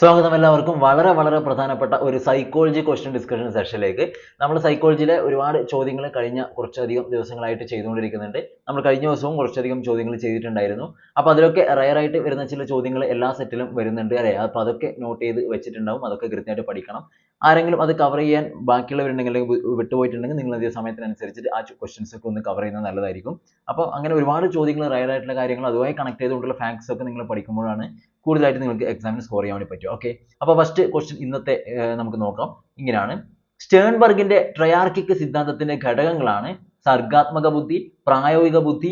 സ്വാഗതം എല്ലാവർക്കും. വളരെ വളരെ പ്രധാനപ്പെട്ട ഒരു സൈക്കോളജി ക്വസ്റ്റ്യൻ ഡിസ്കഷൻ സെഷനിലേക്ക് നമ്മൾ സൈക്കോളജിയിലെ ഒരുപാട് ചോദ്യങ്ങൾ കഴിഞ്ഞ കുറച്ചധികം ദിവസങ്ങളായിട്ട് ചെയ്തുകൊണ്ടിരിക്കുന്നുണ്ട്. നമ്മൾ കഴിഞ്ഞ ദിവസവും കുറച്ചധികം ചോദ്യങ്ങൾ ചെയ്തിട്ടുണ്ടായിരുന്നു. അപ്പോൾ അതിലൊക്കെ ആയിട്ട് വരുന്ന ചില ചോദ്യങ്ങൾ എല്ലാ സെറ്റിലും വരുന്നുണ്ട് അല്ലേ? അപ്പോൾ അതൊക്കെ നോട്ട് ചെയ്ത് വെച്ചിട്ടുണ്ടാവും. അതൊക്കെ കൃത്യമായിട്ട് പഠിക്കണം. ആരെങ്കിലും അത് കവർ ചെയ്യാൻ ബാക്കിയുള്ളവരുണ്ടെങ്കിൽ അല്ലെങ്കിൽ വിട്ടുപോയിട്ടുണ്ടെങ്കിൽ നിങ്ങൾ അതേ സമയത്തിനനുസരിച്ചിട്ട് ആ ക്വസ്റ്റ്യൻസ് ഒക്കെ ഒന്ന് കവർ ചെയ്യുന്നത് നല്ലതായിരിക്കും. അപ്പോൾ അങ്ങനെ ഒരുപാട് ചോദ്യങ്ങൾ റയർ ആയിട്ടുള്ള കാര്യങ്ങൾ അതുമായി കണക്ട് ചെയ്തുകൊണ്ടുള്ള ഫാക്ട്സ് ഒക്കെ നിങ്ങൾ പഠിക്കുമ്പോഴാണ് കൂടുതലായിട്ട് നിങ്ങൾക്ക് എക്സാമിന് സ്കോർ ചെയ്യാൻ വേണ്ടി പറ്റും ഓക്കെ അപ്പോൾ ഫസ്റ്റ് ക്വസ്റ്റ്യൻ ഇന്നത്തെ നമുക്ക് നോക്കാം. ഇങ്ങനെയാണ്. സ്റ്റേൺബർഗിന്റെ ട്രയാർക്കിക് സിദ്ധാന്തത്തിന്റെ ഘടകങ്ങളാണ് സർഗാത്മക ബുദ്ധി പ്രായോഗിക ബുദ്ധി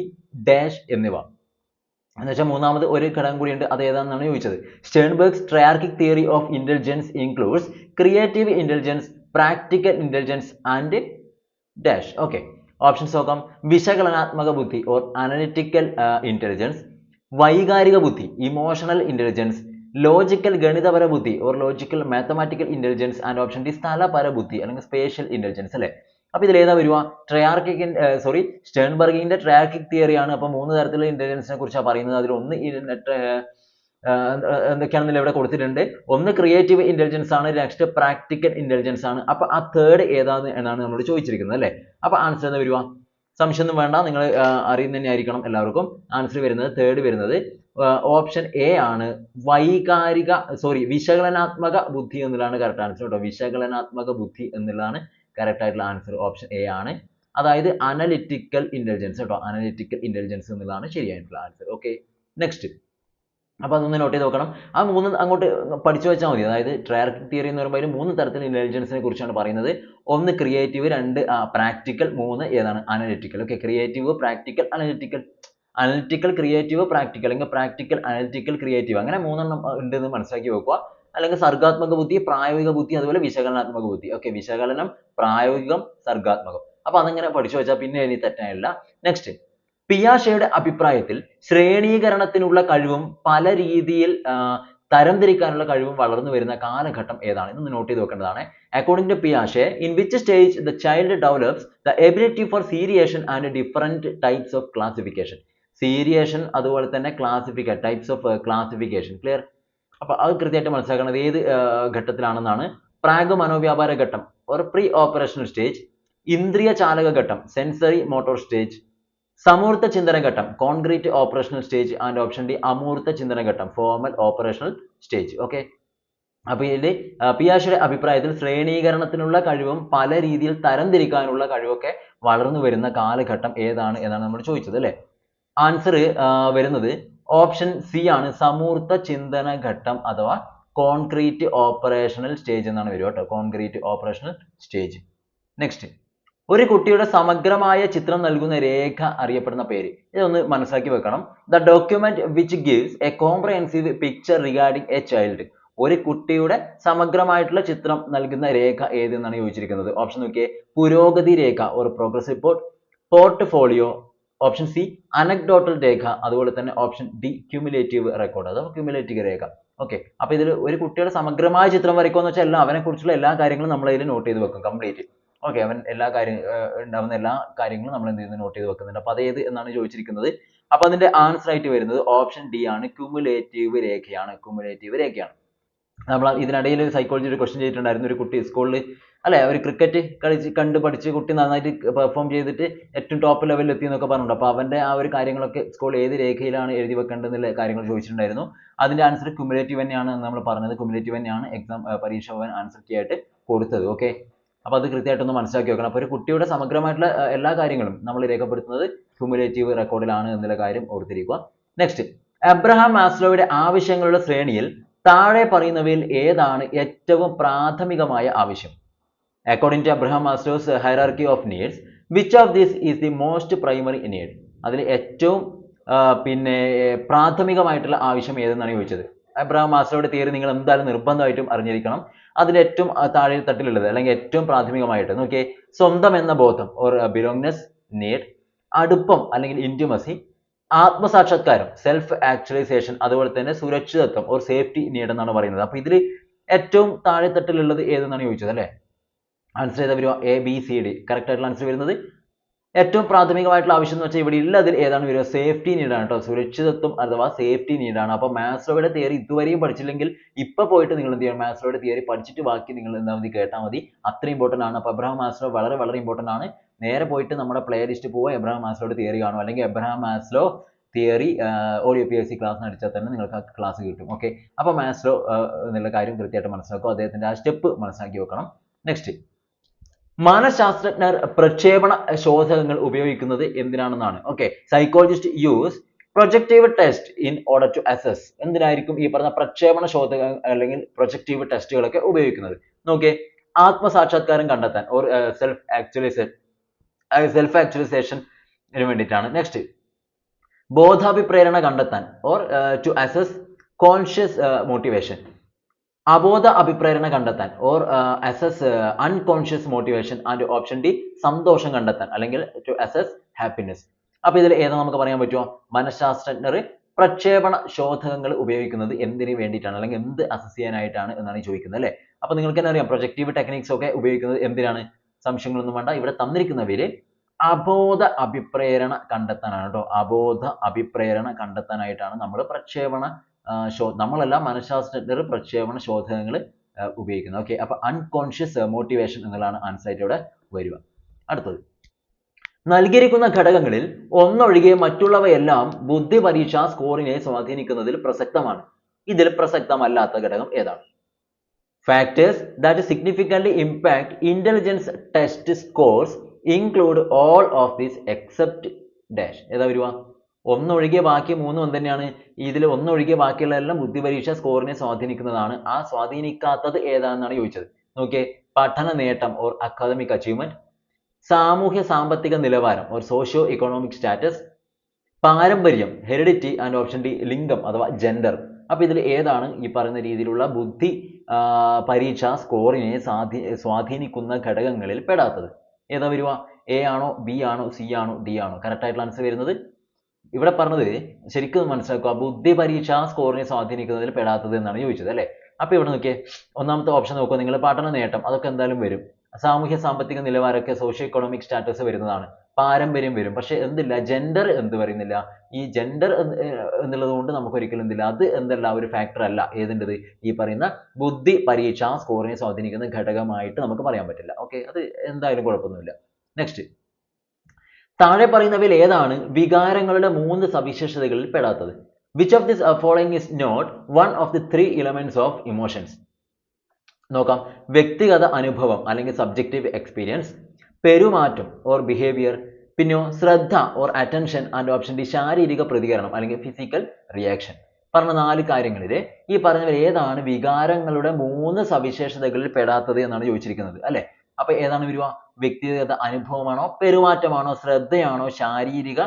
ഡാഷ് എന്നിവ. എന്ന് വെച്ചാൽ മൂന്നാമത് ഒരു ഘടകം കൂടിയുണ്ട് അത് ഏതാണെന്നാണ് ചോദിച്ചത്. Sternberg's triarchic theory of intelligence includes creative intelligence practical intelligence and dash. Okay. Options നോക്കാം. വിശകലനാത്മക ബുദ്ധി ഓർ അനലിറ്റിക്കൽ ഇന്റലിജൻസ് വൈകാരിക ബുദ്ധി ഇമോഷണൽ ഇന്റലിജൻസ് ലോജിക്കൽ ഗണിതപര ബുദ്ധി or logical mathematical intelligence and option D സ്ഥലപര ബുദ്ധി അല്ലെങ്കിൽ സ്പേഷ്യൽ ഇന്റലിജൻസ് അല്ലേ? അപ്പൊ ഇതിൽ ഏതാ വരുക ട്രയാർക്കിക് സോറി സ്റ്റേൺബർഗിന്റെ ട്രയാർക്കിക് തിയറിയാണ് അപ്പൊ മൂന്ന് തരത്തിലുള്ള ഇന്റലിജൻസിനെ കുറിച്ചാണ് പറയുന്നത്. അതിൽ ഒന്ന് എന്തൊക്കെയാണെന്നില്ല ഇവിടെ കൊടുത്തിട്ടുണ്ട്. ഒന്ന് ക്രിയേറ്റീവ് ഇന്റലിജൻസ് ആണ് നെക്സ്റ്റ് പ്രാക്ടിക്കൽ ഇന്റലിജൻസ് ആണ്. അപ്പൊ ആ തേർഡ് ഏതാണ് എന്നാണ് നമ്മളോട് ചോദിച്ചിരിക്കുന്നത് അല്ലേ? അപ്പൊ ആൻസർ എന്താ വരുക സംശയമൊന്നും വേണ്ട. നിങ്ങൾ അറിയുന്ന തന്നെ ആയിരിക്കണം എല്ലാവർക്കും. ആൻസർ വരുന്നത് തേർഡ് വരുന്നത് ഓപ്ഷൻ എ ആണ്. വൈകാരിക സോറി വിശകലനാത്മക ബുദ്ധി എന്നുള്ളതാണ് കറക്റ്റ് ആൻസർ കേട്ടോ വിശകലനാത്മക ബുദ്ധി എന്നുള്ളതാണ് കറക്റ്റ് ആയിട്ടുള്ള ആൻസർ ഓപ്ഷൻ എ ആണ്. അതായത് അനലിറ്റിക്കൽ ഇന്റലിജൻസ് കേട്ടോ അനലിറ്റിക്കൽ ഇന്റലിജൻസ് എന്നുള്ളതാണ് ശരിയായിട്ടുള്ള ആൻസർ ഓക്കെ നെക്സ്റ്റ് അപ്പോൾ അതൊന്ന് നോട്ട് ചെയ്ത് നോക്കണം. ആ മൂന്ന് അങ്ങോട്ട് പഠിച്ചു വെച്ചാൽ മതി. അതായത് ട്രയർക്ക് തിയറി എന്ന് പറയുമ്പോൾ മൂന്ന് തരത്തിലുള്ള ഇന്റലിജൻസിനെ കുറിച്ചാണ് പറയുന്നത്. ഒന്ന് ക്രിയേറ്റീവ് രണ്ട് പ്രാക്ടിക്കൽ മൂന്ന് ഏതാണ്? Analytical okay creative practical analytical analytical creative practical അല്ലെങ്കിൽ പ്രാക്ടിക്കൽ അനലിറ്റിക്കൽ ക്രിയേറ്റീവ് അങ്ങനെ മൂന്നെണ്ണം ഉണ്ടെന്ന് മനസ്സിലാക്കി വെക്കുക. അല്ലെങ്കിൽ സർഗാത്മക ബുദ്ധി പ്രായോഗിക ബുദ്ധി അതുപോലെ വിശകലനാത്മക ബുദ്ധി. ഓക്കെ വിശകലനം പ്രായോഗികം സർഗാത്മകം. അപ്പൊ അതങ്ങനെ പഠിച്ചു വെച്ചാൽ പിന്നെ ഇനി തെറ്റായില്ല നെക്സ്റ്റ് പിയാഷെയുടെ അഭിപ്രായത്തിൽ ശ്രേണീകരണത്തിനുള്ള കഴിവും പല രീതിയിൽ ആ, തരംതിരിക്കാനുള്ള കഴിവും വളർന്നു വരുന്ന കാലഘട്ടം ഏതാണ്? ഇതൊന്ന് നോട്ട് ചെയ്ത് വെക്കേണ്ടതാണ്. According to പിയാഷെ in which stage the child develops the ability for seriation and different types of classification. seriation അതുപോലെ തന്നെ classification types of classification clear അപ്പൊ അത് കൃത്യമായിട്ട് മനസ്സിലാക്കുന്നത് ഏത് ഘട്ടത്തിലാണെന്നാണ്. പ്രാഗ് മനോവ്യാപാര ഘട്ടം ഒരു പ്രീ ഓപ്പറേഷണൽ സ്റ്റേജ് ഇന്ദ്രിയ ചാലക ഘട്ടം സെൻസറി മോട്ടോർ സ്റ്റേജ് സമൂർത്ത ചിന്തന ഘട്ടം concrete operational stage and option D അമൂർത്ത ചിന്തന ഘട്ടം ഫോർമൽ ഓപ്പറേഷണൽ സ്റ്റേജ് ഓക്കെ അപ്പൊ ഇതിൽ പിയാഷയുടെ അഭിപ്രായത്തിൽ ശ്രേണീകരണത്തിനുള്ള കഴിവും പല രീതിയിൽ തരംതിരിക്കാനുള്ള കഴിവൊക്കെ വളർന്നു വരുന്ന കാലഘട്ടം ഏതാണ് എന്നാണ് നമ്മൾ ചോദിച്ചത് അല്ലേ? ആൻസർ വരുന്നത് ഓപ്ഷൻ സി ആണ് സമൂർത്ത ചിന്തന ഘട്ടം അഥവാ കോൺക്രീറ്റ് ഓപ്പറേഷണൽ സ്റ്റേജ് എന്നാണ് വരിക കേട്ടോ. Concrete operational stage. നെക്സ്റ്റ് ഒരു കുട്ടിയുടെ സമഗ്രമായ ചിത്രം നൽകുന്ന രേഖ അറിയപ്പെടുന്ന പേര്. ഇതൊന്ന് മനസ്സിലാക്കി വെക്കണം. The document which gives a comprehensive picture regarding a child ഒരു കുട്ടിയുടെ സമഗ്രമായിട്ടുള്ള ചിത്രം നൽകുന്ന രേഖ ഏതെന്നാണ് ചോദിച്ചിരിക്കുന്നത്? ഓപ്ഷൻ നോക്കിയേ. പുരോഗതി രേഖ ഒരു progress report portfolio option C anecdotal രേഖ അതുപോലെ തന്നെ ഓപ്ഷൻ ഡി ക്യുമുലേറ്റീവ് റെക്കോർഡ് അഥവാ ക്യുമുലേറ്റീവ് രേഖ. ഓക്കെ അപ്പൊ ഇതിൽ ഒരു കുട്ടിയുടെ സമഗ്രമായ ചിത്രം വരയ്ക്കുമെന്ന് വെച്ചാൽ എല്ലാം അവനെ കുറിച്ചുള്ള എല്ലാ കാര്യങ്ങളും നമ്മൾ ഇതിൽ നോട്ട് ചെയ്ത് വെക്കും കംപ്ലീറ്റ് ഓക്കെ അവൻ എല്ലാ കാര്യം ഉണ്ടാവുന്ന എല്ലാ കാര്യങ്ങളും നമ്മൾ എന്ത് ചെയ്യുന്നു? നോട്ട് ചെയ്ത് വെക്കുന്നുണ്ട്. അപ്പൊ അത് ഏത് എന്നാണ് ചോദിച്ചിരിക്കുന്നത്? അപ്പൊ അതിന്റെ ആൻസർ ആയിട്ട് വരുന്നത് ഓപ്ഷൻ ഡി ആണ്. ക്യുമുലേറ്റീവ് രേഖയാണ്. ക്യുമുലേറ്റീവ് രേഖയാണ്. നമ്മൾ ഇതിനിടയിൽ സൈക്കോളജി ഒരു ക്വസ്റ്റ്യൻ ചെയ്തിട്ടുണ്ടായിരുന്നു. ഒരു കുട്ടി സ്കൂളിൽ അല്ലെ? ഒരു ക്രിക്കറ്റ് കളിച്ച് കണ്ട് പഠിച്ച് കുട്ടി നന്നായിട്ട് പെർഫോം ചെയ്തിട്ട് ഏറ്റവും ടോപ്പ് ലെവലിൽ എത്തി എന്നൊക്കെ പറഞ്ഞിട്ടുണ്ട്. അപ്പോൾ അവന്റെ ആ ഒരു കാര്യങ്ങളൊക്കെ സ്കൂൾ ഏത് രേഖയിലാണ് എഴുതി വെക്കേണ്ടതെന്നുള്ള കാര്യങ്ങൾ ചോദിച്ചിട്ടുണ്ടായിരുന്നു. അതിന്റെ ആൻസർ ക്യുമുലേറ്റീവ് തന്നെയാണ് എന്ന് നമ്മൾ പറഞ്ഞത്. ക്യുമുലേറ്റീവ് തന്നെയാണ് എക്സാം പരീക്ഷ ഭവൻ ആൻസർ കീ ആയിട്ട് കൊടുത്തത്. ഓക്കെ അപ്പോൾ അത് കൃത്യമായിട്ടൊന്ന് മനസ്സിലാക്കി വെക്കണം. അപ്പോൾ ഒരു കുട്ടിയുടെ സമഗ്രമായിട്ടുള്ള എല്ലാ കാര്യങ്ങളും നമ്മൾ രേഖപ്പെടുത്തുന്നത് ക്യുമുലേറ്റീവ് റെക്കോർഡിലാണ് എന്നുള്ള കാര്യം ഓർത്തിരിക്കുക. നെക്സ്റ്റ് എബ്രഹാം മാസ്ലോയുടെ ആവശ്യങ്ങളുടെ ശ്രേണിയിൽ താഴെ പറയുന്നവയിൽ ഏതാണ് ഏറ്റവും പ്രാഥമികമായ ആവശ്യം? According to Abraham Maslow's hierarchy of needs which of this is the most primary need അതിൽ ഏറ്റവും പിന്നെ പ്രാഥമികമായിട്ടുള്ള ആവശ്യം ഏതെന്നാണ് ചോദിച്ചത്? അബ്രഹാം മാസ്റ്ററുടെ തിയറി നിങ്ങൾ എന്തായാലും നിർബന്ധമായിട്ടും അറിഞ്ഞിരിക്കണം. അതിൽ ഏറ്റവും താഴെ തട്ടിലുള്ളത് അല്ലെങ്കിൽ ഏറ്റവും പ്രാഥമികമായിട്ട് നോക്കിയേ സ്വന്തം എന്ന ബോധം ഓർ ബിലോങ്നെസ് നീഡ് അടുപ്പം അല്ലെങ്കിൽ ഇന്റിമസി ആത്മസാക്ഷാത്കാരം സെൽഫ് ആക്ച്വലൈസേഷൻ അതുപോലെ തന്നെ സുരക്ഷിതത്വം ഓർ സേഫ്റ്റി നീഡ് എന്നാണ് പറയുന്നത്. അപ്പൊ ഇതിൽ ഏറ്റവും താഴെ തട്ടിലുള്ളത് ഏതെന്നാണ് ചോദിച്ചത് അല്ലേ? ആൻസർ ചെയ്ത വരുക A B C D correct ആയിട്ടുള്ള ആൻസർ വരുന്നത് ഏറ്റവും പ്രാഥമികമായിട്ടുള്ള ആവശ്യം എന്ന് വെച്ചാൽ ഇവിടെ ഇല്ല അതിൽ ഏതാണ് വരിക സേഫ്റ്റി നീഡാണ് കേട്ടോ സുരക്ഷിതത്വം അഥവാ സേഫ്റ്റി നീഡാണ് അപ്പോൾ മാസ്ലോയുടെ തിയറി ഇതുവരെയും പഠിച്ചില്ലെങ്കിൽ ഇപ്പൊ പോയിട്ട് നിങ്ങൾ എന്ത് ചെയ്യണം? മാസ്ലോയുടെ തിയറി പഠിച്ചിട്ട് ബാക്കി നിങ്ങൾ എന്താ മതി കേട്ടാൽ മതി. അത്ര ഇമ്പോർട്ടന്റ് ആണ്. അപ്പോൾ എബ്രഹാം മാസ്ലോ വളരെ വളരെ ഇമ്പോർട്ടന്റ് ആണ്. നേരെ പോയിട്ട് നമ്മുടെ പ്ലേ ലിസ്റ്റ് പോവുക എബ്രഹാം മാസ്ലോയുടെ തിയറി കാണും. അല്ലെങ്കിൽ Abraham Maslow theory audio P S C class അടിച്ചാൽ തന്നെ നിങ്ങൾക്ക് ക്ലാസ് കിട്ടും. ഓക്കെ അപ്പോൾ മാസ്ലോ എന്നുള്ള കാര്യം കൃത്യമായിട്ട് മനസ്സിലാക്കുക അദ്ദേഹത്തിന്റെ ആ സ്റ്റെപ്പ് മനസ്സിലാക്കി വെക്കണം. നെക്സ്റ്റ് മനഃശാസ്ത്രജ്ഞർ പ്രക്ഷേപണ ശോധകങ്ങൾ ഉപയോഗിക്കുന്നത് എന്തിനാണെന്നാണ്. Okay psychologist use projective test in order to assess എന്തിനായിരിക്കും ഈ പറഞ്ഞ പ്രക്ഷേപണ ശോധക അല്ലെങ്കിൽ പ്രൊജക്റ്റീവ് ടെസ്റ്റുകളൊക്കെ ഉപയോഗിക്കുന്നത്? നോക്കിയേ ആത്മസാക്ഷാത്കാരം കണ്ടെത്താൻ ഓർ സെൽഫ് ആക്ച്വലൈസേഷൻ സെൽഫ് ആക്ച്വലൈസേഷന് വേണ്ടിയിട്ടാണ്. നെക്സ്റ്റ് ബോധാഭിപ്രേരണ കണ്ടെത്താൻ or to assess conscious motivation അബോധ അഭിപ്രേരണ കണ്ടെത്താൻ or assess unconscious motivation and option D സന്തോഷം കണ്ടെത്താൻ അല്ലെങ്കിൽ ടു അസസ് ഹാപ്പിനെസ് അപ്പൊ ഇതിൽ ഏതാ നമുക്ക് പറയാൻ പറ്റുമോ മനഃശാസ്ത്രജ്ഞർ പ്രക്ഷേപണ ശോധകങ്ങൾ ഉപയോഗിക്കുന്നത് എന്തിനു വേണ്ടിയിട്ടാണ്? അല്ലെങ്കിൽ എന്ത് അസസ് ചെയ്യാനായിട്ടാണ് എന്നാണ് ചോദിക്കുന്നത് അല്ലേ? അപ്പൊ നിങ്ങൾക്ക് തന്നെ അറിയാം? പ്രൊജക്റ്റീവ് ടെക്നിക്സ് ഒക്കെ ഉപയോഗിക്കുന്നത് എന്തിനാണ്? സംശയങ്ങളൊന്നും വേണ്ട. ഇവിടെ തന്നിരിക്കുന്നവര് അബോധ അഭിപ്രേരണ കണ്ടെത്താനാണ് കേട്ടോ. അബോധ അഭിപ്രേരണ കണ്ടെത്താനായിട്ടാണ് നമ്മൾ പ്രക്ഷേപണ നമ്മളല്ല മനഃശാസ്ത്രജ്ഞർ പ്രക്ഷേപണ ശോധനങ്ങൾ ഉപയോഗിക്കുന്നത് ഓക്കെ അപ്പൊ അൺകോൺഷ്യസ് മോട്ടിവേഷൻ എന്നുള്ളതാണ് answer ആയിട്ട് ഇവിടെ വരിക. അടുത്തത്. നൽകിയിരിക്കുന്ന ഘടകങ്ങളിൽ ഒന്നൊഴികെ മറ്റുള്ളവയെല്ലാം ബുദ്ധി പരീക്ഷ സ്കോറിനെ സ്വാധീനിക്കുന്നതിൽ പ്രസക്തമാണ്. ഇതിൽ പ്രസക്തമല്ലാത്ത ഘടകം ഏതാണ്? Factors that significantly impact intelligence test scores include all of these except dash. ഏതാ വരുക? ഒന്നൊഴികെ ബാക്കി മൂന്നും എന്ത് തന്നെയാണ് ഇതിൽ ഒന്നൊഴികെ ബാക്കിയുള്ളതെല്ലാം ബുദ്ധി പരീക്ഷ സ്കോറിനെ സ്വാധീനിക്കുന്നതാണ്. ആ സ്വാധീനിക്കാത്തത് ഏതാണെന്നാണ് ചോദിച്ചത്. നോക്കിയേ പഠന നേട്ടം ഓർ അക്കാദമിക് അച്ചീവ്മെന്റ് സാമൂഹ്യ സാമ്പത്തിക നിലവാരം ഓർ സോഷ്യോ ഇക്കണോമിക് സ്റ്റാറ്റസ് പാരമ്പര്യം ഹെറിഡിറ്റി ആൻഡ് ഓപ്ഷൻ ഡി ലിംഗം അഥവാ ജെൻഡർ അപ്പൊ ഇതിൽ ഏതാണ് ഈ പറയുന്ന രീതിയിലുള്ള ബുദ്ധി പരീക്ഷ സ്കോറിനെ സ്വാധീ സ്വാധീനിക്കുന്ന ഘടകങ്ങളിൽ പെടാത്തത്? ഏതാ വരുക? എ ആണോ ബി ആണോ സി ആണോ ഡി ആണോ? കറക്റ്റ് ആയിട്ടുള്ള ആൻസർ വരുന്നത് ഇവിടെ പറഞ്ഞത് ശരിക്കും മനസ്സിലാക്കുക ബുദ്ധി പരീക്ഷ സ്കോറിനെ സ്വാധീനിക്കുന്നതിൽ പെടാത്തത് എന്നാണ് ചോദിച്ചത് അല്ലേ? അപ്പൊ ഇവിടെ നോക്കിയേ ഒന്നാമത്തെ ഓപ്ഷൻ നോക്കുക നിങ്ങൾ പഠന നേട്ടം അതൊക്കെ എന്തായാലും വരും. സാമൂഹ്യ സാമ്പത്തിക നിലവാരമൊക്കെ സോഷ്യോ എക്കണോമിക് സ്റ്റാറ്റസ് വരുന്നതാണ്. പാരമ്പര്യം വരും. പക്ഷെ എന്തില്ല ജെൻഡർ എന്ത് പറയുന്നില്ല? ഈ ജെൻഡർ എന്നുള്ളത് കൊണ്ട് നമുക്ക് ഒരിക്കലും എന്തില്ല അത് എന്തല്ല ഒരു ഫാക്ടർ അല്ല. ഏതിന്റെത്? ഈ പറയുന്ന ബുദ്ധി പരീക്ഷ സ്കോറിനെ സ്വാധീനിക്കുന്ന ഘടകമായിട്ട് നമുക്ക് പറയാൻ പറ്റില്ല. ഓക്കെ അത് എന്തായാലും കുഴപ്പമൊന്നുമില്ല. നെക്സ്റ്റ് താഴെ പറയുന്നവയിൽ ഏതാണ് വികാരങ്ങളുടെ മൂന്ന് സവിശേഷതകളിൽ പെടാത്തത്? Which of this following is not one of the three elements of emotions നോക്കാം. വ്യക്തിഗത അനുഭവം അല്ലെങ്കിൽ സബ്ജക്റ്റീവ് എക്സ്പീരിയൻസ് പെരുമാറ്റം ഓർ ബിഹേവിയർ പിന്നെയോ ശ്രദ്ധ or attention and option D ശാരീരിക പ്രതികരണം അല്ലെങ്കിൽ ഫിസിക്കൽ റിയാക്ഷൻ പറഞ്ഞ നാല് കാര്യങ്ങളിൽ ഈ പറഞ്ഞവർ ഏതാണ് വികാരങ്ങളുടെ മൂന്ന് സവിശേഷതകളിൽ പെടാത്തത് എന്നാണ് ചോദിച്ചിരിക്കുന്നത്. അല്ലേ? അപ്പൊ ഏതാണ് വരിക? വ്യക്തിഗത അനുഭവമാണോ പെരുമാറ്റമാണോ ശ്രദ്ധയാണോ ശാരീരിക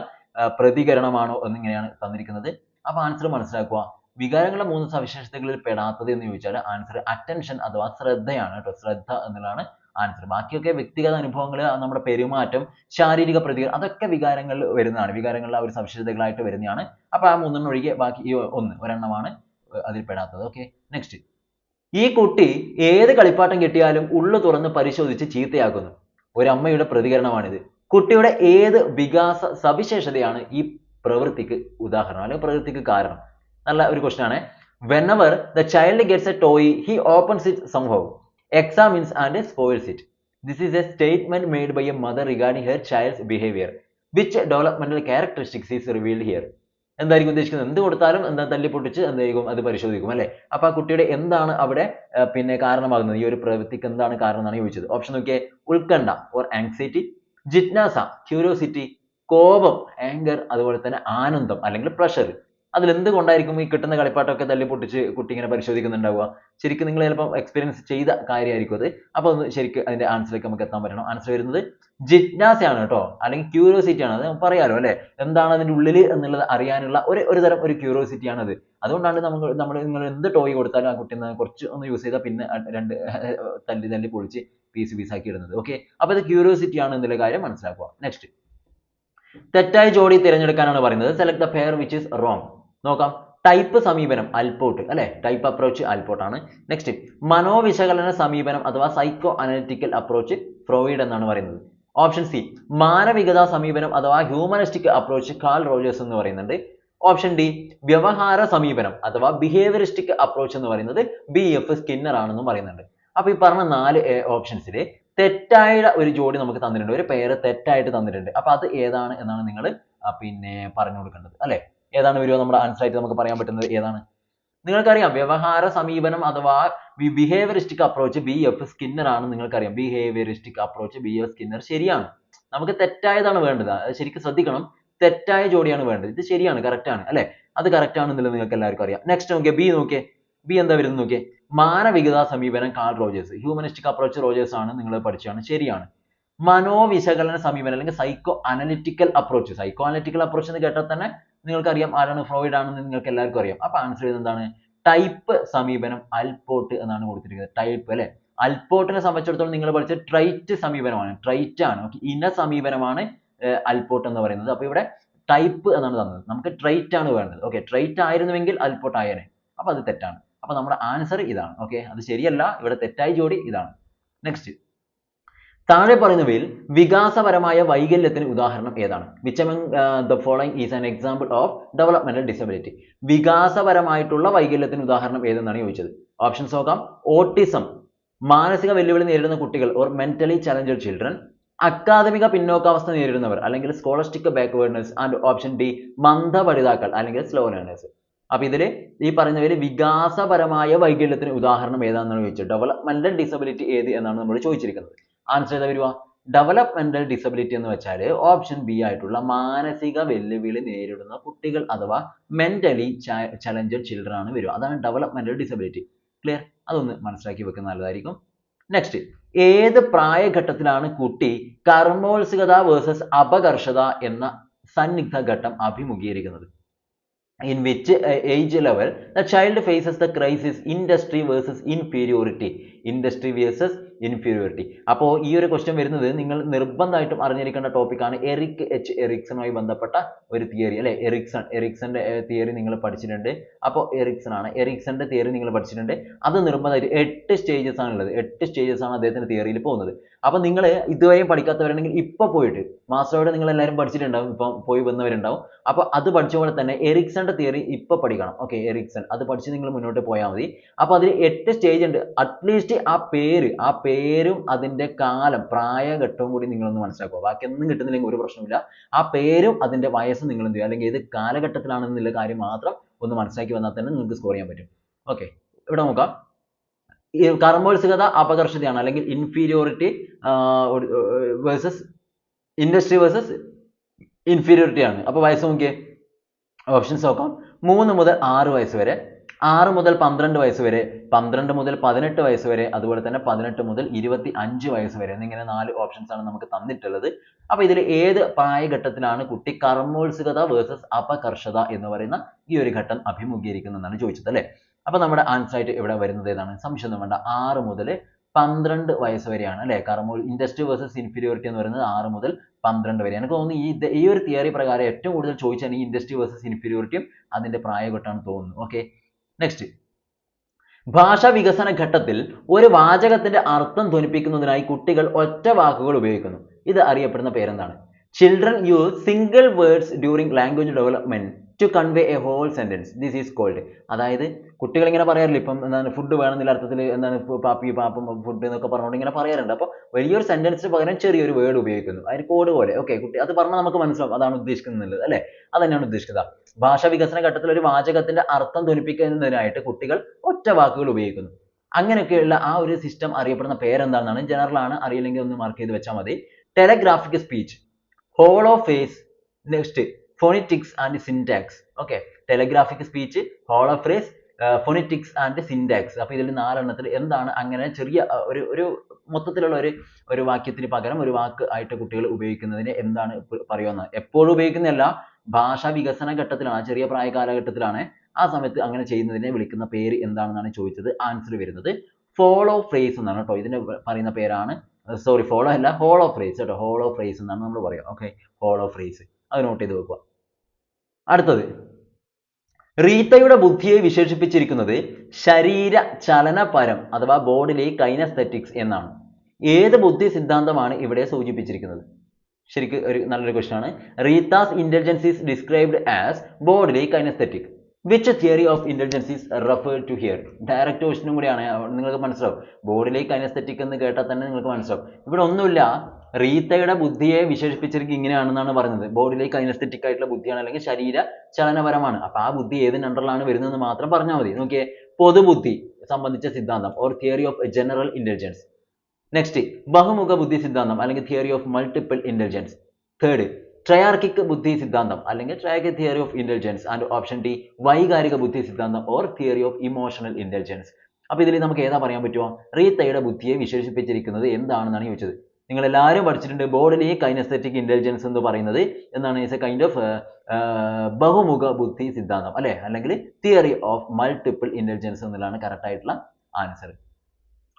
പ്രതികരണമാണോ എന്നിങ്ങനെയാണ് തന്നിരിക്കുന്നത്. അപ്പൊ ആൻസർ മനസ്സിലാക്കുക വികാരങ്ങളുടെ മൂന്ന് സവിശേഷതകളിൽ പെടാത്തത് എന്ന് ചോദിച്ചാൽ ആൻസർ അറ്റൻഷൻ അഥവാ ശ്രദ്ധയാണ് ട്ടോ. ശ്രദ്ധ എന്നുള്ളതാണ് ആൻസർ ബാക്കിയൊക്കെ വ്യക്തിഗത അനുഭവങ്ങൾ നമ്മുടെ പെരുമാറ്റം ശാരീരിക പ്രതികരണം അതൊക്കെ വികാരങ്ങളിൽ വരുന്നതാണ്. വികാരങ്ങളുടെ ആ ഒരു സവിശേഷതകളായിട്ട് വരുന്നതാണ്. അപ്പൊ ആ മൂന്നെണ്ണം ഒഴികെ ബാക്കി ഈ ഒന്ന് ഒരെണ്ണമാണ് അതിൽ പെടാത്തത്. ഓക്കെ നെക്സ്റ്റ് ഈ കുട്ടി ഏത് കളിപ്പാട്ടം കിട്ടിയാലും ഉള്ളു തുറന്ന് പരിശോധിച്ച് ചീത്തയാക്കുന്നു. ഒരമ്മയുടെ പ്രതികരണമാണിത്. കുട്ടിയുടെ ഏത് വികാസ സവിശേഷതയാണ് ഈ പ്രവൃത്തിക്ക് ഉദാഹരണം അല്ലെങ്കിൽ പ്രവൃത്തിക്ക് കാരണം? നല്ല ഒരു ക്വസ്റ്റൻ ആണ്. Whenever the child gets a toy he opens it സംഭവം examines and spoils it this is a statement made by a mother regarding her child's behaviour which developmental characteristics is revealed here എന്തായിരിക്കും ഉദ്ദേശിക്കുന്നത്? എന്ത് കൊടുത്താലും എന്താ തല്ലിപ്പൊട്ടിച്ച് എന്തായിരിക്കും? അത് പരിശോധിക്കും അല്ലേ? അപ്പൊ ആ കുട്ടിയുടെ എന്താണ് അവിടെ പിന്നെ കാരണമാകുന്നത്? ഈ ഒരു പ്രവൃത്തിക്ക് എന്താണ് കാരണം എന്നാണ് ചോദിച്ചത്. ഓപ്ഷൻ നോക്കിയേ ഉത്കണ്ഠ ഓർ ആങ്സൈറ്റി ജിജ്ഞാസ ക്യൂരിയോസിറ്റി കോപം ആങ്കർ അതുപോലെ തന്നെ ആനന്ദം അല്ലെങ്കിൽ പ്രഷർ അതിൽ എന്തുകൊണ്ടായിരിക്കും ഈ കിട്ടുന്ന കളിപ്പാട്ടമൊക്കെ തല്ലി പൊട്ടിച്ച് കുട്ടി ഇങ്ങനെ പരിശോധിക്കുന്നുണ്ടാവുക? ശരിക്കും നിങ്ങൾ ചിലപ്പോൾ എക്സ്പീരിയൻസ് ചെയ്ത കാര്യമായിരിക്കും അത്. അപ്പോൾ ഒന്ന് ശരിക്കും അതിന്റെ ആൻസറിലേക്ക് നമുക്ക് എത്താൻ പറ്റണം ആൻസർ വരുന്നത് ജിജ്ഞാസയാണ് കേട്ടോ. അല്ലെങ്കിൽ ക്യൂരിയോസിറ്റി ആണ്. അത് നമുക്ക് പറയാലോ അല്ലെ? എന്താണ് അതിന്റെ ഉള്ളിൽ എന്നുള്ളത് അറിയാനുള്ള ഒരു ഒരു തരം ഒരു ആണ് അത് അതുകൊണ്ടാണ് നമ്മൾ നമ്മൾ നിങ്ങൾ എന്ത് ടോയ് കൊടുത്താലും ആ കുട്ടി എന്താണ് കുറച്ച് ഒന്ന് യൂസ് ചെയ്താൽ പിന്നെ രണ്ട് തല്ലി തല്ലി പൊളിച്ച് പീസ് പീസ് ആക്കി ഇടുന്നത്. ഓക്കെ അപ്പൊ ഇത് ക്യൂരിയോസിറ്റി ആണ് എന്നുള്ള കാര്യം മനസ്സിലാക്കുക. നെക്സ്റ്റ് തെറ്റായ ജോഡി തിരഞ്ഞെടുക്കാനാണ് പറയുന്നത്. Select the pair which is wrong. നോക്കാം. ടൈപ്പ് സമീപനം അൽപോട്ട് അല്ലേ? ടൈപ്പ് അപ്രോച്ച് അൽപോട്ട് ആണ്. നെക്സ്റ്റ് മനോവിശകലന സമീപനം അഥവാ അനലിറ്റിക്കൽ അപ്രോച്ച് ഫ്രോയിഡ് എന്നാണ് പറയുന്നത്. ഓപ്ഷൻ സി മാനവികതാ സമീപനം അഥവാ ഹ്യൂമനിസ്റ്റിക് അപ്രോച്ച് കാൾ റോജേഴ്സ് എന്ന് പറയുന്നുണ്ട്. ഓപ്ഷൻ ഡി വ്യവഹാര സമീപനം അഥവാ ബിഹേവിയറിസ്റ്റിക് അപ്രോച്ച് എന്ന് പറയുന്നത് ബി എഫ് സ്കിന്നർ ആണെന്നും പറയുന്നുണ്ട്. അപ്പൊ ഈ പറഞ്ഞ നാല് ഓപ്ഷൻസിൽ തെറ്റായ ഒരു ജോഡി നമുക്ക് തന്നിട്ടുണ്ട്. ഒരു പേര് തെറ്റായിട്ട് തന്നിട്ടുണ്ട്. അപ്പൊ അത് ഏതാണ് എന്നാണ് നിങ്ങൾ പിന്നെ പറഞ്ഞു കൊടുക്കേണ്ടത് അല്ലെ? ഏതാണ് വരുമോ നമ്മുടെ ആൻസർ ആയിട്ട് നമുക്ക് പറയാൻ പറ്റുന്നത്? ഏതാണ്? നിങ്ങൾക്കറിയാം വ്യവഹാര സമീപനം അഥവാ അപ്രോച്ച് ബി എഫ് സ്കിന്നർ ആണ് നിങ്ങൾക്കറിയാം. അപ്രോച്ച് ബി എഫ് സ്കിന്നർ ശരിയാണ്. നമുക്ക് തെറ്റായതാണ് വേണ്ടത്. അത് ശരിക്കും ശ്രദ്ധിക്കണം. തെറ്റായ ജോഡിയാണ് വേണ്ടത്. ഇത് ശരിയാണ് കറക്റ്റ് ആണ് അല്ലേ? അത് കറക്റ്റ് ആണെന്നുള്ളത് നിങ്ങൾക്ക് എല്ലാവർക്കും അറിയാം. നെക്സ്റ്റ് നോക്കിയേ ബി നോക്കിയേ. ബി എന്താ വരുന്നത് നോക്കിയേ? മാനവികതാ സമീപനം Carl Rogers humanistic approach Rogers ആണ് നിങ്ങൾ പഠിച്ചതാണ്. ശരിയാണ്. മനോവിശകലന സമീപനം അല്ലെങ്കിൽ psycho analytical approach psychoanalytical approach എന്ന് കേട്ടാൽ തന്നെ നിങ്ങൾക്കറിയാം ആരാണ് ഫ്രോയിഡ് ആണെന്ന് നിങ്ങൾക്ക് എല്ലാവർക്കും അറിയാം. അപ്പൊ ആൻസർ ചെയ്തത് എന്താണ്? ടൈപ്പ് സമീപനം അൽപോട്ട് എന്നാണ് കൊടുത്തിരിക്കുന്നത്. ടൈപ്പ് അല്ലെ? അൽപോട്ടിനെ സംബന്ധിച്ചിടത്തോളം നിങ്ങൾ പഠിച്ച ട്രൈറ്റ് സമീപനമാണ്. ട്രൈറ്റ് ആണ്. ഇന സമീപനമാണ് അൽപോട്ട് എന്ന് പറയുന്നത്. അപ്പൊ ഇവിടെ ടൈപ്പ് എന്നാണ് തന്നത്. നമുക്ക് ട്രൈറ്റ് ആണ് വേണ്ടത്. ഓക്കെ ട്രൈറ്റ് ആയിരുന്നുവെങ്കിൽ അൽപോട്ട് ആയേനെ. അപ്പൊ അത് തെറ്റാണ്. അപ്പൊ നമ്മുടെ ആൻസർ ഇതാണ്. ഓക്കെ അത് ശരിയല്ല. ഇവിടെ തെറ്റായ ജോഡി ഇതാണ്. നെക്സ്റ്റ് താഴെ പറയുന്നവയിൽ വികാസപരമായ വൈകല്യത്തിന് ഉദാഹരണം ഏതാണ്? Which the following is an example of developmental disability വികാസപരമായിട്ടുള്ള വൈകല്യത്തിന് ഉദാഹരണം ഏതെന്നാണ് ചോദിച്ചത്? ഓപ്ഷൻസ് നോക്കാം. ഓട്ടിസം മാനസിക വെല്ലുവിളി നേരിടുന്ന കുട്ടികൾ ഓർ മെന്റലി ചലഞ്ചഡ് ചിൽഡ്രൻ അക്കാദമിക പിന്നോക്കാവസ്ഥ നേരിടുന്നവർ അല്ലെങ്കിൽ scholastic backwardness and option D മന്ദപഠിതാക്കൾ അല്ലെങ്കിൽ സ്ലോ ലേണേഴ്സ് അപ്പൊ ഇതിൽ ഈ പറഞ്ഞവര് വികാസപരമായ വൈകല്യത്തിന് ഉദാഹരണം ഏതാണെന്നാണ് ചോദിച്ചത്? ഡെവലപ്മെന്റൽ ഡിസബിലിറ്റി ഏത് എന്നാണ് നമ്മൾ ചോദിച്ചിരിക്കുന്നത്. ആൻസർ ഏതാ വരുക ഡെവലപ്മെന്റൽ ഡിസബിലിറ്റി എന്ന് വെച്ചാൽ ഓപ്ഷൻ ബി ആയിട്ടുള്ള മാനസിക വെല്ലുവിളി നേരിടുന്ന കുട്ടികൾ അഥവാ മെന്റലി ചലഞ്ചഡ് ചിൽഡ്രൻ ആണ് വരിക. അതാണ് ഡെവലപ്മെന്റൽ ഡിസബിലിറ്റി ക്ലിയർ അതൊന്ന് മനസ്സിലാക്കി വെക്കുന്ന നല്ലതായിരിക്കും. നെക്സ്റ്റ് ഏത് പ്രായഘട്ടത്തിലാണ് കുട്ടി കർമ്മോത്സുകത വേഴ്സസ് അപകർഷത എന്ന സന്നിഗ്ധ ഘട്ടം അഭിമുഖീകരിക്കുന്നത്? In which age level the child faces the crisis industry versus inferiority. Industry versus inferiority. അപ്പോൾ ഈ ഒരു ക്വസ്റ്റ്യൻ വരുന്നത് നിങ്ങൾ നിർബന്ധമായിട്ടും അറിഞ്ഞിരിക്കേണ്ട ടോപ്പിക്കാണ് എറിക് എച്ച് എറിക്സണുമായി ബന്ധപ്പെട്ട ഒരു തിയറി അല്ലെ? എറിക്സൺ എറിക്സന്റെ തിയറി നിങ്ങൾ പഠിച്ചിട്ടുണ്ട്. അപ്പോൾ എറിക്സൺ ആണ്. എറിക്സന്റെ തിയറി നിങ്ങൾ പഠിച്ചിട്ടുണ്ട്. അത് നിർബന്ധമായിട്ട് എട്ട് സ്റ്റേജസ് ആണ് ഉള്ളത്. എട്ട് സ്റ്റേജസ് ആണ് അദ്ദേഹത്തിന്റെ തിയറിയിൽ പോകുന്നത്. അപ്പോൾ നിങ്ങൾ ഇതുവരെയും പഠിക്കാത്തവരുണ്ടെങ്കിൽ ഇപ്പൊ പോയിട്ട് മാസ്റ്ററോട് നിങ്ങൾ എല്ലാവരും പഠിച്ചിട്ടുണ്ടാവും. ഇപ്പം പോയി വന്നവരുണ്ടാവും. അപ്പോൾ അത് പഠിച്ച പോലെ തന്നെ എറിക്സന്റെ തിയറി ഇപ്പൊ പഠിക്കണം. ഓക്കെ എറിക്സൺ അത് പഠിച്ച് നിങ്ങൾ മുന്നോട്ട് പോയാൽ മതി. അപ്പോൾ അതിൽ എട്ട് സ്റ്റേജ് ഉണ്ട്. അറ്റ്ലീസ്റ്റ് ആ പേര് ആ അതിന്റെ കാലം പ്രായഘട്ടവും കൂടി നിങ്ങളൊന്ന് മനസ്സിലാക്കുക. ബാക്കി ഒന്നും കിട്ടുന്നില്ലെങ്കിൽ ഒരു പ്രശ്നമില്ല ആ പേരും അതിന്റെ വയസ്സും നിങ്ങൾ എന്ത് ചെയ്യുക? അല്ലെങ്കിൽ ഏത് കാലഘട്ടത്തിലാണെന്നുള്ള കാര്യം മാത്രം ഒന്ന് മനസ്സിലാക്കി വന്നാൽ തന്നെ നിങ്ങൾക്ക് സ്കോർ ചെയ്യാൻ പറ്റും. ഓക്കെ ഇവിടെ നോക്കാം. ഈ കർമ്മോത്സുകത അപകർഷതയാണ്. അല്ലെങ്കിൽ inferiority versus industry versus inferiority ആണ്. അപ്പോൾ വയസ്സ് നോക്കിയേ. ഓപ്ഷൻസ് നോക്കാം. മൂന്ന് മുതൽ ആറ് വയസ്സ് വരെ ആറ് മുതൽ പന്ത്രണ്ട് വയസ്സ് വരെ പന്ത്രണ്ട് മുതൽ പതിനെട്ട് വയസ്സ് വരെ അതുപോലെ തന്നെ പതിനെട്ട് മുതൽ ഇരുപത്തി അഞ്ച് വയസ്സ് വരെ എന്നിങ്ങനെ നാല് ഓപ്ഷൻസ് ആണ് നമുക്ക് തന്നിട്ടുള്ളത്. അപ്പൊ ഇതിൽ ഏത് പ്രായഘട്ടത്തിലാണ് കുട്ടി കർമ്മോത്സുകത വേഴ്സസ് അപകർഷത എന്ന് പറയുന്ന ഈ ഒരു ഘട്ടം അഭിമുഖീകരിക്കുന്നതെന്നാണ് ചോദിച്ചത് അല്ലേ? അപ്പൊ നമ്മുടെ ആൻസർ ആയിട്ട് ഇവിടെ വരുന്നത് ഏതാണ്? സംശയം വേണ്ട. ആറ് മുതൽ പന്ത്രണ്ട് വയസ്സ് വരെയാണ് അല്ലേ? കർമ്മോ ഇൻഡസ്ട്രി വേഴ്സസ് ഇൻഫീരിയോറിറ്റി എന്ന് പറയുന്നത് ആറ് മുതൽ പന്ത്രണ്ട് വരെ എനിക്ക് തോന്നുന്നു ഈ ഈ ഒരു തിയറി പ്രകാരം ഏറ്റവും കൂടുതൽ ചോദിച്ചാൽ ഈ ഇൻഡസ്ട്രി വേഴ്സസ് ഇൻഫീരിയോറിറ്റിയും അതിന്റെ പ്രായഘട്ടമാണ് തോന്നുന്നു. ഓക്കെ നെക്സ്റ്റ് ഭാഷാ വികസന ഘട്ടത്തിൽ ഒരു വാചകത്തിന്റെ അർത്ഥം ധ്വനിപ്പിക്കുന്നതിനായി കുട്ടികൾ ഒറ്റ വാക്കുകൾ ഉപയോഗിക്കുന്നു. ഇത് അറിയപ്പെടുന്ന പേരെന്താണ്? Children use single words during language development to convey a whole sentence this is called അതായത് കുട്ടികൾ ഇങ്ങനെ പറയാറില്ല ഇപ്പം എന്താണ് ഫുഡ് വേണമെന്നില്ല അർത്ഥത്തിൽ എന്താണ് പാപ്പി പാപ്പം ഫുഡ് എന്നൊക്കെ പറഞ്ഞുകൊണ്ട് ഇങ്ങനെ പറയാറുണ്ട്. അപ്പോൾ വലിയൊരു സെന്റൻസ് പകരം ചെറിയൊരു വേർഡ് ഉപയോഗിക്കുന്നു. അതിന് കോഡ് പോലെ. ഓക്കെ കുട്ടി അത് പറഞ്ഞാൽ നമുക്ക് മനസ്സിലാവും അതാണ് ഉദ്ദേശിക്കുന്നത് അല്ലേ? അത് തന്നെയാണ് ഉദ്ദേശിക്കുന്നത്. ഭാഷാ വികസന ഘട്ടത്തിൽ ഒരു വാചകത്തിന്റെ അർത്ഥം ധ്വനിപ്പിക്കുന്നതിനായിട്ട് കുട്ടികൾ ഒറ്റ വാക്കുകൾ ഉപയോഗിക്കുന്നു. അങ്ങനെയൊക്കെയുള്ള ആ ഒരു സിസ്റ്റം അറിയപ്പെടുന്ന പേരെന്താണെന്നാണ് ജനറൽ ആണ് അറിയില്ലെങ്കിൽ ഒന്ന് മാർക്ക് ചെയ്ത് വെച്ചാൽ മതി. Telegraphic speech holophrase next phonetics and syntax okay telegraphic speech holophrase phrase phonetics and syntax അപ്പോൾ ഇതിൽ നാലെണ്ണത്തിൽ എന്താണ് അങ്ങനെ ചെറിയ ഒരു ഒരു മൊത്തത്തിലുള്ള ഒരു ഒരു വാക്യത്തിന് പകരം ഒരു വാക്ക് ആയിട്ട് കുട്ടികൾ ഉപയോഗിക്കുന്നതിന് എന്താണ് പറയുന്നത്? എപ്പോഴും ഉപയോഗിക്കുന്നതല്ല ഭാഷാ വികസന ഘട്ടത്തിലാണ് ചെറിയ പ്രായ കാലഘട്ടത്തിലാണ് ആ സമയത്ത് അങ്ങനെ ചെയ്യുന്നതിനെ വിളിക്കുന്ന പേര് എന്താണെന്നാണ് ചോദിച്ചത് ആൻസർ വരുന്നത്. ഫോളോ ഫ്രേസ് എന്നാണ് കേട്ടോ ഇതിന് പറയുന്ന പേരാണ്. സോറി ഫോളോ അല്ല ഹോളോ ഫ്രേസ് കേട്ടോ ഹോളോ ഫ്രേസ് എന്നാണ് നമ്മൾ പറയുക ഓക്കെ ഹോളോ ഫ്രേസ് അത് നോട്ട് ചെയ്ത് വെക്കുക. അടുത്തത്. റീത്തയുടെ ബുദ്ധിയെ വിശേഷിപ്പിച്ചിരിക്കുന്നത് ശരീര ചലനപരം അഥവാ ബോഡിലെ കൈനസ്തെറ്റിക്സ് എന്നാണ്. ഏത് ബുദ്ധി സിദ്ധാന്തമാണ് ഇവിടെ സൂചിപ്പിച്ചിരിക്കുന്നത്? ശരിക്ക് ഒരു നല്ലൊരു ക്വസ്റ്റൻ ആണ്. Rita's intelligence is described as bodily kinesthetic which theory of intelligence is refer to here direct ക്വസ്റ്റിനും കൂടിയാണ്. നിങ്ങൾക്ക് മനസ്സിലാവും. ബോഡിലെ കൈനസ്തെറ്റിക് എന്ന് കേട്ടാൽ തന്നെ നിങ്ങൾക്ക് മനസ്സിലാവും. ഇവിടെ ഒന്നുമില്ല. റീത്തയുടെ ബുദ്ധിയെ വിശേഷിപ്പിച്ചിരിക്കും ഇങ്ങനെയാണെന്നാണ് പറയുന്നത് ബോഡിയിലേക്ക് കൈനസ്തെറ്റിക് ആയിട്ടുള്ള ബുദ്ധിയാണ് അല്ലെങ്കിൽ ശരീര ചലനപരമാണ്. അപ്പൊ ആ ബുദ്ധി ഏതിന് അണ്ടറിലാണ് വരുന്നതെന്ന് മാത്രം പറഞ്ഞാൽ മതി. നോക്കിയേ പൊതുബുദ്ധി സംബന്ധിച്ച സിദ്ധാന്തം or theory of general intelligence next ബഹുമുഖ ബുദ്ധി സിദ്ധാന്തം അല്ലെങ്കിൽ theory of multiple intelligence third triarchic ബുദ്ധി സിദ്ധാന്തം അല്ലെങ്കിൽ triarchic theory of intelligence and option D വൈകാരിക ബുദ്ധി സിദ്ധാന്തം or theory of emotional intelligence അപ്പൊ ഇതിൽ നമുക്ക് ഏതാ പറയാൻ പറ്റുമോ റീത്തയുടെ ബുദ്ധിയെ വിശേഷിപ്പിച്ചിരിക്കുന്നത് എന്താണെന്നാണ് ചോദിച്ചത്? നിങ്ങൾ എല്ലാവരും പഠിച്ചിട്ടുണ്ട് ബോർഡിലെ കൈനസ്തെറ്റിക് ഇന്റലിജൻസ് എന്ന് പറയുന്നത് എന്താണ് ഇസ് എ കൈൻഡ് ഓഫ് ബഹുമുഖ ബുദ്ധി സിദ്ധാന്തം അല്ലെ? അല്ലെങ്കിൽ തിയറി ഓഫ് മൾട്ടിപ്പിൾ ഇന്റലിജൻസ് എന്നുള്ളതാണ് കറക്റ്റ് ആയിട്ടുള്ള ആൻസർ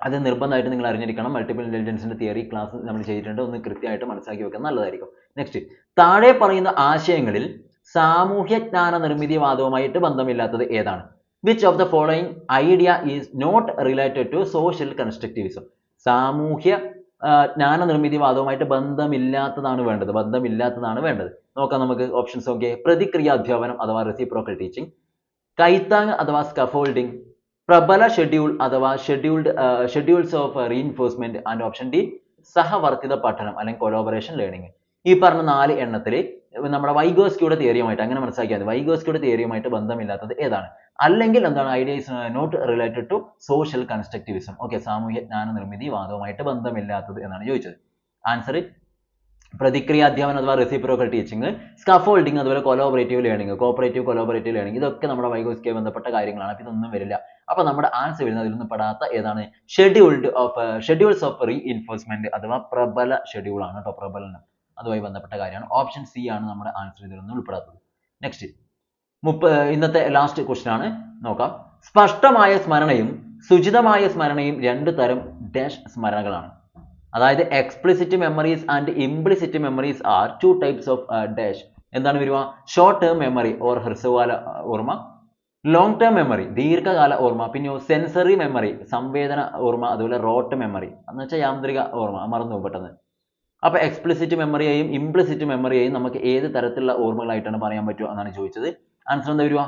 അത് നിർബന്ധമായിട്ട് നിങ്ങൾ അറിഞ്ഞിരിക്കണം. മൾട്ടിപ്പിൾ ഇന്റലിജൻസിന്റെ തിയറി ക്ലാസ് നമ്മൾ ചെയ്തിട്ടുണ്ട്. ഒന്ന് കൃത്യമായിട്ട് മനസ്സിലാക്കി വെക്കാൻ നല്ലതായിരിക്കും. നെക്സ്റ്റ് താഴെ പറയുന്ന ആശയങ്ങളിൽ സാമൂഹ്യ ജ്ഞാന നിർമ്മിതിവാദവുമായിട്ട് ബന്ധമില്ലാത്തത് ഏതാണ്? Which of the following idea is not related to social constructivism സാമൂഹ്യ ആ, ജ്ഞാന നിർമ്മിതിവാദവുമായിട്ട് ബന്ധമില്ലാത്തതാണ് വേണ്ടത്. ബന്ധമില്ലാത്തതാണ് വേണ്ടത്. നോക്കാം നമുക്ക് ഓപ്ഷൻസ് നോക്കിയേ. പ്രതിക്രിയാധ്യാപനം അഥവാ റെസിപ്രോക്കൽ ടീച്ചിങ് കൈത്താങ് അഥവാ സ്കഫോൾഡിംഗ് പ്രബല ഷെഡ്യൂൾ അഥവാ scheduled schedules of reinforcement and option D സഹവർത്തിത പഠനം അല്ലെങ്കിൽ collaboration ലേണിംഗ് ഈ പറഞ്ഞ നാല് എണ്ണത്തിൽ നമ്മുടെ വൈഗോസ്കിയുടെ തിയറിയുമായിട്ട് അങ്ങനെ മനസ്സിലാക്കിയാൽ മതി. വൈഗോസ്കിയുടെ തിയറിയുമായിട്ട് ബന്ധമില്ലാത്തത് ഏതാണ്? അല്ലെങ്കിൽ എന്താണ് ideas not related to social constructivism okay സാമൂഹ്യ ജ്ഞാന നിർമ്മിതി വാദവുമായിട്ട് ബന്ധമില്ലാത്തത് എന്നാണ് ചോദിച്ചത്. ആൻസർ പ്രതിക്രിയാധ്യാപനം അഥവാ റെസിപ്രോക്കൽ ടീച്ചിങ് സ്കഫോൾഡിങ് അതുപോലെ collaborative learning cooperative collaborative learning ഇതൊക്കെ നമ്മുടെ വൈഗോസ്കിയുമായി ബന്ധപ്പെട്ട കാര്യങ്ങളാണ്. അപ്പോൾ ഇതൊന്നും വരില്ല. അപ്പോൾ നമ്മുടെ ആൻസർ വരുന്നത് ഇതിലൊന്നും പെടാത്ത ഏതാണ്? Scheduled of schedules of reinforcement അഥവാ പ്രബല ഷെഡ്യൂൾ ആണ് കേട്ടോ പ്രബലനം. അതുമായി ബന്ധപ്പെട്ട കാര്യമാണ്. ഓപ്ഷൻ സി ആണ് നമ്മുടെ ആൻസർ ഇതിലൊന്നും ഉൾപ്പെടാത്തത്. നെക്സ്റ്റ് മുപ്പ ഇന്നത്തെ ലാസ്റ്റ് ക്വസ്റ്റ്യൻ ആണ്. നോക്കാം. സ്പഷ്ടമായ സ്മരണയും സുചിതമായ സ്മരണയും രണ്ട് തരം ഡാഷ് സ്മരണകളാണ്. അതായത് explicit memories and implicit memories are two types of dash എന്താണ് വരിക? ഷോർട്ട് ടേം മെമ്മറി ഓർ ഹ്രസ്വകാല ഓർമ്മ. ലോങ് ടേം മെമ്മറി ദീർഘകാല ഓർമ്മ. പിന്നെ സെൻസറി മെമ്മറി സംവേദന ഓർമ്മ അതുപോലെ റോട്ട് മെമ്മറി എന്ന് വെച്ചാൽ യാന്ത്രിക ഓർമ്മ. മറന്നു പെട്ടെന്ന്. അപ്പൊ എക്സ്പ്ലിസിറ്റ് മെമ്മറിയെയും ഇംപ്ലിസിറ്റ് മെമ്മറിയെയും നമുക്ക് ഏത് തരത്തിലുള്ള ഓർമ്മകളായിട്ടാണ് പറയാൻ പറ്റുക എന്നാണ് ചോദിച്ചത്. ആൻസർ എന്താ വരിക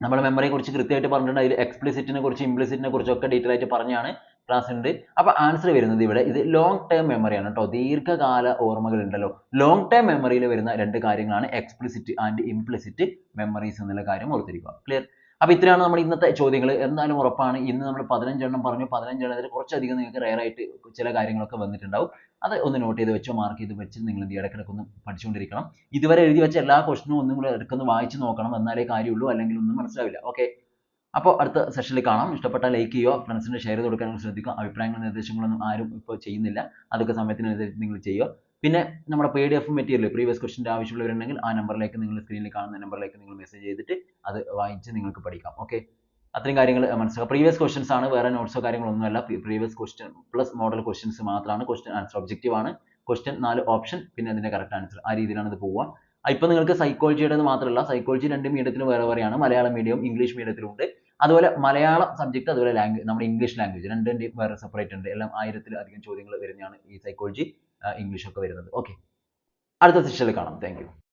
നമ്മൾ മെമ്മറിയെ കുറിച്ച് കൃത്യമായിട്ട് പറഞ്ഞിട്ടുണ്ട്. അതിൽ എക്സ്പ്ലിസിറ്റിനെ കുറിച്ച് ഇംപ്ലിസിറ്റിനെ കുറിച്ചും ഒക്കെ ഡീറ്റെയിൽ ആയിട്ട് പറഞ്ഞാണ് ക്ലാസ് ഉണ്ട് അപ്പോൾ ആൻസർ വരുന്നത് ഇവിടെ ഇത് ലോങ് ടേം മെമ്മറിയാണ് കേട്ടോ ദീർഘകാല ഓർമ്മകൾ ഉണ്ടല്ലോ. ലോങ് ടേം മെമ്മറിയിൽ വരുന്ന രണ്ട് കാര്യങ്ങളാണ് എക്സ്പ്ലിസിറ്റ് ആൻഡ് ഇംപ്ലിസിറ്റ് മെമ്മറീസ് എന്നുള്ള കാര്യം ഓർത്തിരിക്കുക. ക്ലിയർ അപ്പൊ ഇത്രയാണ് നമ്മുടെ ഇന്നത്തെ ചോദ്യങ്ങൾ എന്തായാലും ഉറപ്പാണ് ഇന്ന് നമ്മൾ പതിനഞ്ചെണ്ണം പറഞ്ഞു. പതിനഞ്ചെണ്ണത്തിൽ കുറച്ചധികം നിങ്ങൾക്ക് റയർ ആയിട്ട് ചില കാര്യങ്ങളൊക്കെ വന്നിട്ടുണ്ടാവും. അത് ഒന്ന് നോട്ട് ചെയ്ത് വെച്ചോ മാർക്ക് ചെയ്ത് വെച്ച് നിങ്ങൾ എന്ത് ഒന്ന് പഠിച്ചുകൊണ്ടിരിക്കണം. ഇതുവരെ എഴുതി വെച്ച എല്ലാ ക്വസ്റ്റിനും ഒന്നും കൂടെ ഇടയ്ക്കൊന്ന് വായിച്ച് നോക്കണം. എന്നാലേ കാര്യമുള്ളൂ അല്ലെങ്കിൽ ഒന്നും മനസ്സിലാവില്ല. ഓക്കെ അപ്പോൾ അടുത്ത സെഷനിൽ കാണാം. ഇഷ്ടപ്പെട്ട ലൈക്ക് ചെയ്യുക ഫ്രണ്ട്സിന് ഷെയർ ചെയ്ത് കൊടുക്കാൻ ശ്രദ്ധിക്കുക. അഭിപ്രായങ്ങളും നിർദ്ദേശങ്ങളൊന്നും ആരും ഇപ്പോൾ ചെയ്യുന്നില്ല. അതൊക്കെ സമയത്തിനനുസരിച്ച് നിങ്ങൾ ചെയ്യുക. പിന്നെ നമ്മുടെ P D F material previous ക്വസ്റ്റിന്റെ ആവശ്യമുള്ളവരുണ്ടെങ്കിൽ ആ നമ്പറിലേക്ക് നിങ്ങൾ സ്ക്രീനിൽ കാണുന്ന നമ്പറിലേക്ക് നിങ്ങൾ മെസ്സേജ് ചെയ്തിട്ട് അത് വായിച്ച് നിങ്ങൾക്ക് പഠിക്കാം ഓക്കെ അത്രയും കാര്യങ്ങൾ മനസ്സിലാക്കുക പ്രീവിയസ് ക്വസ്റ്റ്യൻസ് ആണ് വേറെ നോട്ട്സോ കാര്യങ്ങളൊന്നുമല്ല previous question plus model questions മാത്രമാണ്. ക്വസ്റ്റ്യൻ ആൻസർ ഒബ്ജക്റ്റീവ് ആണ്. ക്വസ്റ്റ്യൻ നാല് ഓപ്ഷൻ പിന്നെ അതിന്റെ കറക്റ്റ് ആൻസർ ആ രീതിയിലാണ് ഇത് പോവുക. ഇപ്പം നിങ്ങൾക്ക് സൈക്കോളജിയുടേത് മാത്രമല്ല സൈക്കോളജി രണ്ട് മീഡിയത്തിലും വേറെ വേറെയാണ്. മലയാളം മീഡിയം ഇംഗ്ലീഷ് മീഡിയത്തിലും ഉണ്ട് അതുപോലെ മലയാളം സബ്ജക്ട് അതുപോലെ ലാംഗ്വേജ് നമ്മുടെ ഇംഗ്ലീഷ് ലാംഗ്വേജ് രണ്ടിന്റെയും വേറെ സെപ്പറേറ്റ് ഉണ്ട്. എല്ലാം ആയിരത്തിലധികം ചോദ്യങ്ങൾ വരുന്നതാണ് ഈ സൈക്കോളജി ഇംഗ്ലീഷ് ഒക്കെ വരുന്നത്. ഓക്കെ അടുത്ത സെഷനിൽ കാണാം. താങ്ക്